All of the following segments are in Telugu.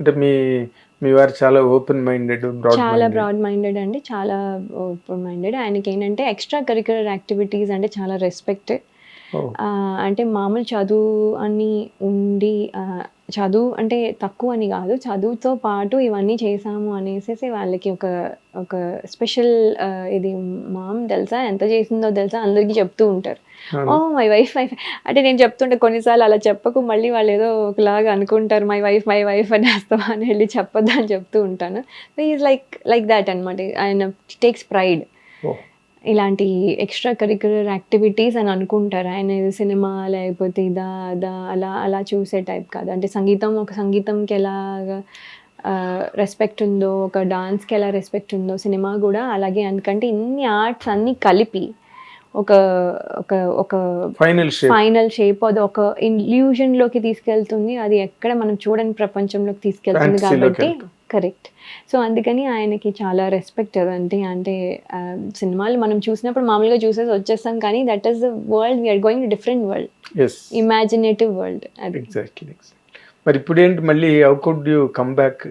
అంటే మీ మీ వారు చాలా ఓపెన్ మైండెడ్ చాలా బ్రాడ్ మైండెడ్ అండి. చాలా ఓపెన్ మైండెడ్ ఆయనకి ఏంటంటే ఎక్స్ట్రా కరిక్యులర్ యాక్టివిటీస్ అంటే చాలా రెస్పెక్ట్ అంటే మామూలు చదువు అని ఉండి చదువు అంటే తక్కువ అని కాదు. చదువుతో పాటు ఇవన్నీ చేసాము అనేసి వాళ్ళకి ఒక ఒక స్పెషల్ ఇది మామ్ తెలుసా? ఎంత చేసిందో తెలుసా? అందరికీ చెప్తూ ఉంటారు. ఓ మై వైఫ్ వైఫ్ అంటే నేను చెప్తుంటే కొన్నిసార్లు అలా చెప్పకు మళ్ళీ వాళ్ళు ఏదో ఒకలాగా అనుకుంటారు మై వైఫ్ మై వైఫ్ అని వేస్తావా అని వెళ్ళి చెప్పొద్దు అని చెప్తూ ఉంటాను. So is like like that అనమాట ఆయన టేక్స్ ప్రైడ్ ఇలాంటి ఎక్స్ట్రా కరిక్యులర్ యాక్టివిటీస్ అని అనుకుంటారు? ఆయన సినిమా లేకపోతే ఇదా అదా అలా అలా చూసే టైప్ కాదు? అంటే సంగీతం ఒక సంగీతంకి ఎలాగా రెస్పెక్ట్ ఉందో ఒక డాన్స్కి ఎలా రెస్పెక్ట్ ఉందో సినిమా కూడా అలాగే. ఎందుకంటే ఇన్ని ఆర్ట్స్ అన్నీ కలిపి ఒక ఒక ఒక ఫైనల్ షేప్ ఫైనల్ షేప్ అది ఒక illusion లోకి తీసుకెళ్తుంది. అది ఎక్కడ మనం చూడని ప్రపంచంలోకి తీసుకెళ్తుంది కాబట్టి. కరెక్ట్. సో అందుకని ఆయనకి చాలా రెస్పెక్ట్ అదంటే అంటే సినిమాలు మనం చూసినప్పుడు మామూలుగా చూసేసి వచ్చేస్తాం కానీ that is the world we're going to different world imaginative world exactly మరి ఇప్పుడు ఏంటి మళ్ళీ how could you come back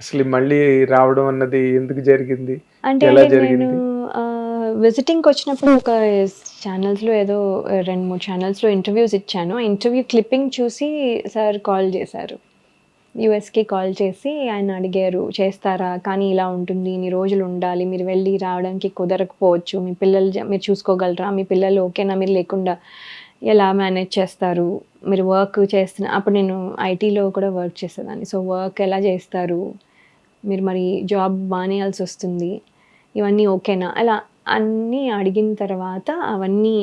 అసలు మళ్ళీ రావడం అన్నది ఎందుకు జరిగింది? అంటే ఎలా నేను జరిగింది? విజిటింగ్కి వచ్చినప్పుడు ఒక ఛానల్స్లో ఏదో రెండు మూడు ఛానల్స్లో ఇంటర్వ్యూస్ ఇచ్చాను. ఆ ఇంటర్వ్యూ క్లిప్పింగ్ చూసి సార్ కాల్ చేశారు. యుఎస్కి కాల్ చేసి ఆయన అడిగారు చేస్తారా? కానీ ఇలా ఉంటుంది ఇన్ని రోజులు ఉండాలి మీరు వెళ్ళి రావడానికి కుదరకపోవచ్చు మీ పిల్లలు మీరు చూసుకోగలరా? మీ పిల్లలు ఓకేనా? మీరు లేకుండా ఎలా మేనేజ్ చేస్తారు? మీరు వర్క్ చేస్తున్న అప్పుడు నేను ఐటీలో కూడా వర్క్ చేసేదాన్ని. సో వర్క్ ఎలా చేస్తారు? మీరు మరి జాబ్ మానేయాల్సి వస్తుంది ఇవన్నీ ఓకేనా? అలా అన్నీ అడిగిన తర్వాత అవన్నీ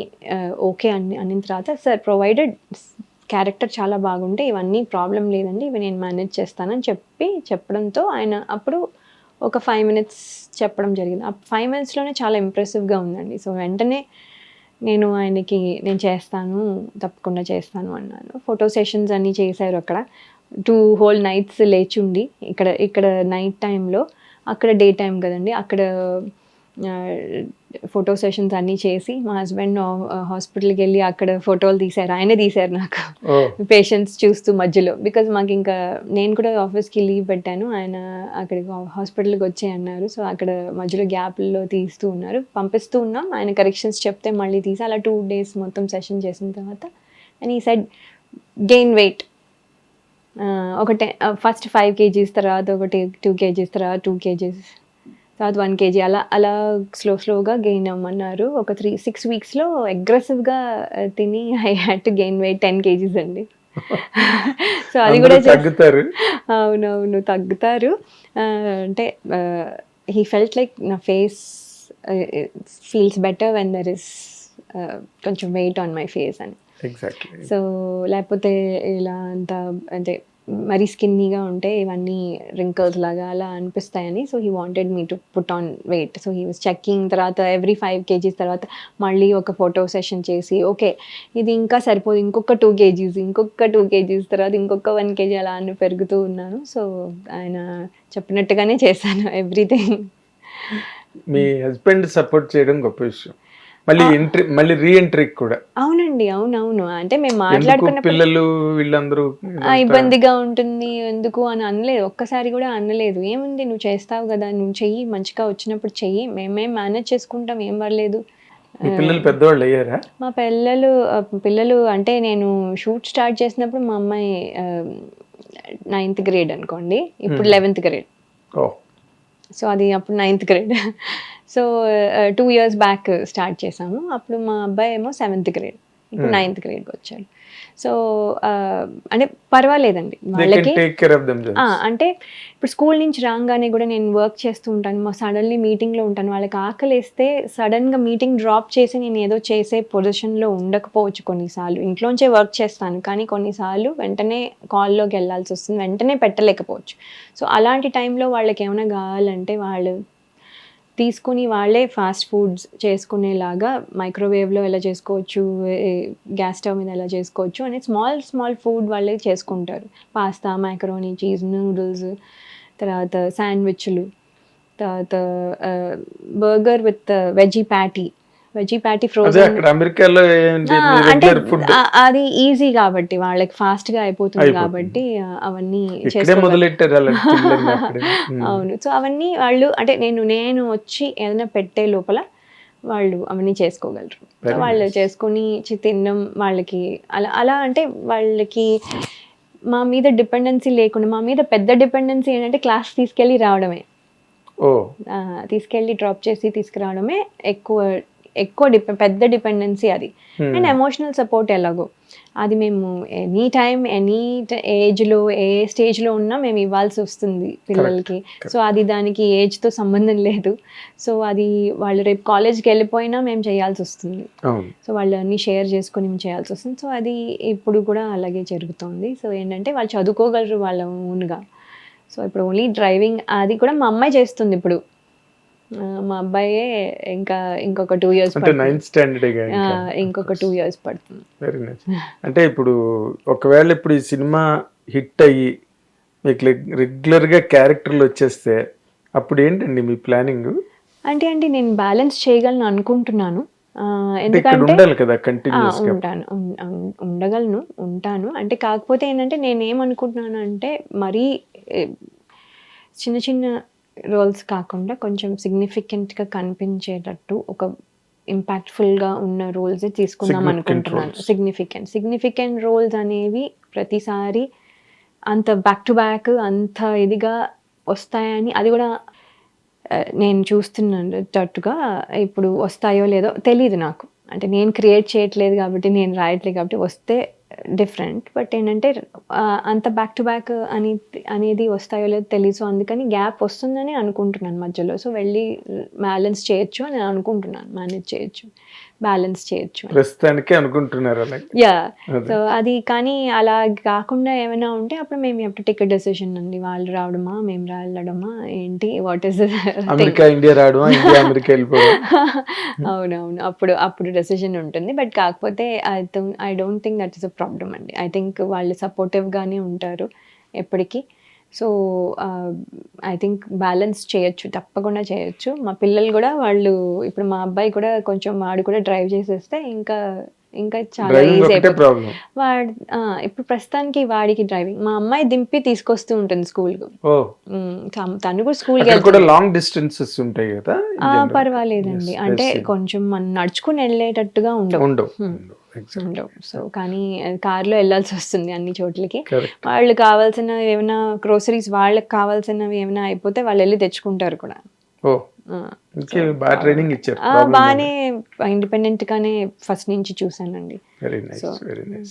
ఓకే అని అన్న తర్వాత సార్ ప్రొవైడెడ్ క్యారెక్టర్ చాలా బాగుంటే ఇవన్నీ ప్రాబ్లం లేదండి ఇవి నేను మేనేజ్ చేస్తానని చెప్పి చెప్పడంతో ఆయన అప్పుడు ఒక ఫైవ్ మినిట్స్ చెప్పడం జరిగింది. ఆ ఫైవ్ మినిట్స్లోనే చాలా ఇంప్రెసివ్గా ఉందండి. సో వెంటనే నేను ఆయనకి నేను చేస్తాను తప్పకుండా చేస్తాను అన్నాను. ఫోటో సెషన్స్ అన్నీ చేశారు అక్కడ. టూ హోల్ నైట్స్ లేచుండి ఇక్కడ ఇక్కడ నైట్ టైంలో అక్కడ డే టైం కదండి అక్కడ ఫోటో సెషన్స్ అన్నీ చేసి మా హస్బెండ్ హాస్పిటల్కి వెళ్ళి అక్కడ ఫోటోలు తీశారు. ఆయనే తీశారు నాకు. పేషెంట్స్ చూస్తూ మధ్యలో. బికాజ్ మాకు ఇంకా నేను కూడా ఆఫీస్కి లీవ్ పెట్టాను. ఆయన అక్కడికి హాస్పిటల్కి వచ్చే అన్నారు. సో అక్కడ మధ్యలో గ్యాప్లో తీస్తూ ఉన్నారు. పంపిస్తూ ఉన్నాం. ఆయన కరెక్షన్స్ చెప్తే మళ్ళీ తీసి అలా టూ డేస్ మొత్తం సెషన్ చేసిన తర్వాత అండ్ ఈ సైడ్ గెయిన్ వెయిట్ ఒక టెన్ ఫస్ట్ ఫైవ్ కేజీస్ తర్వాత ఒకటి టూ కేజీస్ తర్వాత టూ కేజీస్. తర్వాత వన్ కేజీ అలా అలా స్లో స్లోగా గెయిన్ అవ్వమన్నారు. ఒక త్రీ సిక్స్ వీక్స్లో అగ్రెసివ్గా తిని I had to gain weight ten kgs అండి. సో అది కూడా తగ్గుతారు. అవునవును తగ్గుతారు. అంటే హీ ఫెల్ట్ లైక్ నా face feels better when there is కొంచెం వెయిట్ ఆన్ మై ఫేస్ అని. ఎగ్జాక్ట్లీ సో లేకపోతే ఇలా అంత అంటే మరీ స్కిన్నీగా ఉంటే ఇవన్నీ రింకల్స్ లాగా అలా అనిపిస్తాయని. So he wanted me to put on weight so he was checking తర్వాత ఎవ్రీ ఫైవ్ కేజీస్ తర్వాత మళ్ళీ ఒక ఫోటో సెషన్ చేసి ఓకే ఇది ఇంకా సరిపోదు. ఇంకొక టూ కేజీస్ ఇంకొక టూ కేజీస్ తర్వాత ఇంకొక వన్ కేజీ అలా అని పెరుగుతూ ఉన్నాను. సో ఆయన చెప్పినట్టుగానే చేశాను ఎవ్రీథింగ్ మీ హస్బెండ్ సపోర్ట్ చేయడం గొప్ప విషయం. మళ్ళీ ఎంట్రీ మళ్ళీ కూడా. అవునండి అవునవును. అంటే మేము ఎందుకు మాట్లాడుకున్నప్పుడు పిల్లలు వీళ్ళందరూ ఇబ్బందిగా ఉంటుంది ఎందుకు అని అనలేదు. ఒక్కసారి కూడా అనలేదు. ఏముంది నువ్వు చేస్తావు కదా నువ్వు చెయ్యి మంచిగా వచ్చినప్పుడు చెయ్యి. మేమేం మేనేజ్ చేసుకుంటాం ఏం పర్లేదు. మీ పిల్లలు పెద్దవాళ్ళు అయ్యారా? మా పిల్లలు పిల్లలు అంటే నేను షూట్ స్టార్ట్ చేసినప్పుడు మా అమ్మాయి నైన్త్ గ్రేడ్ అనుకోండి. ఇప్పుడు లెవెన్త్ గ్రేడ్ సో అది అప్పుడు ninth grade so two years back start చేసాము అప్పుడు మా అబ్బాయి ఏమో సెవెంత్ గ్రేడ్ ఇప్పుడు నైన్త్ గ్రేడ్కి వచ్చాడు. సో అంటే పర్వాలేదండి. వాళ్ళకి అంటే ఇప్పుడు స్కూల్ నుంచి రాగానే కూడా నేను వర్క్ చేస్తూ ఉంటాను. మా సడన్లీ మీటింగ్లో ఉంటాను. వాళ్ళకి ఆకలిస్తే సడన్గా మీటింగ్ డ్రాప్ చేసి నేను ఏదో చేసే పొజిషన్లో ఉండకపోవచ్చు కొన్నిసార్లు. ఇంట్లోంచే వర్క్ చేస్తాను. కానీ కొన్నిసార్లు వెంటనే కాల్లోకి వెళ్ళాల్సి వస్తుంది. వెంటనే పెట్టలేకపోవచ్చు. సో అలాంటి టైంలో వాళ్ళకి ఏమైనా కావాలంటే వాళ్ళు తీసుకుని వాళ్ళే ఫాస్ట్ ఫుడ్స్ చేసుకునేలాగా మైక్రోవేవ్లో ఎలా చేసుకోవచ్చు గ్యాస్ స్టవ్ మీద ఎలా చేసుకోవచ్చు అనే స్మాల్ స్మాల్ ఫుడ్ వాళ్ళే చేసుకుంటారు. పాస్తా మైక్రోనీ చీజ్ నూడిల్స్ తర్వాత శాండ్విచ్లు తర్వాత burger with veggie patty veggie patty అదే ఫ్రోజన్ అమెరికాలో అంటే అది ఈజీ కాబట్టి వాళ్ళకి ఫాస్ట్గా అయిపోతుంది. కాబట్టి అవన్నీ. అవును. సో అవన్నీ వాళ్ళు అంటే నేను నేను వచ్చి ఏదైనా పెట్టే లోపల వాళ్ళు అవన్నీ చేసుకోగలరు. వాళ్ళు చేసుకొని తినడం వాళ్ళకి అలా అలా అంటే వాళ్ళకి మా మీద డిపెండెన్సీ లేకుండా మా మీద పెద్ద డిపెండెన్సీ ఏంటంటే క్లాస్ తీసుకెళ్ళి రావడమే. తీసుకెళ్ళి డ్రాప్ చేసి తీసుకురావడమే ఎక్కువ ఎక్కువ డిపె పెద్ద డిపెండెన్సీ అది. Hmm. అండ్ ఎమోషనల్ సపోర్ట్ ఎలాగో. అది మేము ఎనీ టైం ఎనీ ఏజ్లో ఏ స్టేజ్లో ఉన్నా మేము ఇవ్వాల్సి వస్తుంది పిల్లలకి. సో అది దానికి ఏజ్తో సంబంధం లేదు. సో అది వాళ్ళు రేపు కాలేజ్కి వెళ్ళిపోయినా మేము చేయాల్సి వస్తుంది. సో వాళ్ళు అన్ని షేర్ చేసుకొని మేము చేయాల్సి వస్తుంది. సో అది ఇప్పుడు కూడా అలాగే జరుగుతుంది. సో ఏంటంటే వాళ్ళు చదువుకోగలరు వాళ్ళ ఓన్గా. సో ఇప్పుడు ఓన్లీ డ్రైవింగ్ అది కూడా మా అమ్మాయి చేస్తుంది ఇప్పుడు. మా అబ్బాయే ఇంకా ఇంకొక టూ ఇయర్స్ అంటే నైన్త్ స్టాండర్డ్ ఇంకొక టూ ఇయర్స్ పడుతుంది. వెరీ నైస్ అంటే ఇప్పుడు ఒకవేళ ఇప్పుడు ఈ సినిమా హిట్ అయ్యి మీకు రెగ్యులర్గా క్యారెక్టర్లు వచ్చేస్తే అప్పుడు ఏంటండి మీ ప్లానింగ్ అంటే అంటే నేను బ్యాలెన్స్ చేయగలను అనుకుంటున్నాను. ఎందుకంటే ఉండాలి కదా ఆ, కంటిన్యూస్గా. ఉంటాను. ఉండగలను ఉంటాను. అంటే కాకపోతే ఏంటంటే నేను ఏమనుకుంటున్నాను అంటే మరీ చిన్న చిన్న రోల్స్ కాకుండా కొంచెం సిగ్నిఫికెంట్గా కనిపించేటట్టు ఒక ఇంపాక్ట్ఫుల్గా ఉన్న రోల్స్ తీసుకుందాం అనుకుంటున్నాను. సిగ్నిఫికెంట్ సిగ్నిఫికెంట్ రోల్స్ అనేవి ప్రతిసారి అంత బ్యాక్ టు బ్యాక్ అంత ఇదిగా వస్తాయని అది కూడా నేను చూస్తున్నట్టుగా ఇప్పుడు వస్తాయో లేదో తెలియదు నాకు. అంటే నేను క్రియేట్ చేయట్లేదు కాబట్టి నేను రాయట్లేదు కాబట్టి వస్తే డిఫరెంట్ బట్ ఏంటంటే అంత బ్యాక్ టు బ్యాక్ అని అనేది వస్తాయో లేదో తెలియదు అందుకని గ్యాప్ వస్తుందని అనుకుంటున్నాను మధ్యలో. సో వెళ్ళి బ్యాలెన్స్ చేయొచ్చు అని నేను అనుకుంటున్నాను మేనేజ్ చేయొచ్చు. బ్యాలెన్స్ చేయొచ్చు. ప్రస్తుతానికి అనుకుంటున్నారు యా. సో అది కానీ అలా కాకుండా ఏమైనా ఉంటే అప్పుడు మేము ఎప్పుడు టికెట్ డెసిషన్ అండి. వాళ్ళు రావడమా మేము రావడమా ఏంటి వాట్ ఈస్ అమెరికా ఇండియా రావడం ఇండియా అమెరికా వెళ్ళిపోవడం అవునవును. అప్పుడు అప్పుడు డెసిషన్ ఉంటుంది. బట్ కాకపోతే I I don't think that is a problem అండి. ఐ థింక్ వాళ్ళు సపోర్టివ్గానే ఉంటారు ఎప్పటికీ. సో ఐ థింక్ బ్యాలెన్స్ చేయొచ్చు తప్పకుండా చేయొచ్చు. మా పిల్లలు కూడా వాళ్ళు ఇప్పుడు మా అబ్బాయి కూడా కొంచెం వాడు కూడా డ్రైవ్ చేసేస్తే ఇంకా ఇంకా చాలా ఈజీ వాడు ఇప్పుడు ప్రస్తుతానికి వాడికి డ్రైవింగ్ మా అమ్మాయి దింపి తీసుకొస్తూ ఉంటుంది స్కూల్కి. ఓ. తను కూడా కూడా లాంగ్ డిస్టెన్సెస్ ఉంటాయి కదా పర్వాలేదండి. అంటే. కొంచెం మనం నడుచుకుని వెళ్ళేటట్టుగా ఉండవు. ఉండవు. సో కానీ కార్లో వెళ్ళాల్సి వస్తుంది అన్ని చోట్లకి. వాళ్ళు కావాల్సిన ఏమైనా గ్రోసరీస్ వాళ్ళకి కావాల్సినవి ఏమైనా అయిపోతే వాళ్ళు వెళ్ళి తెచ్చుకుంటారు కూడా. బాగానే ఇండిపెండెంట్ గానే ఫస్ట్ నుంచి చూసానండి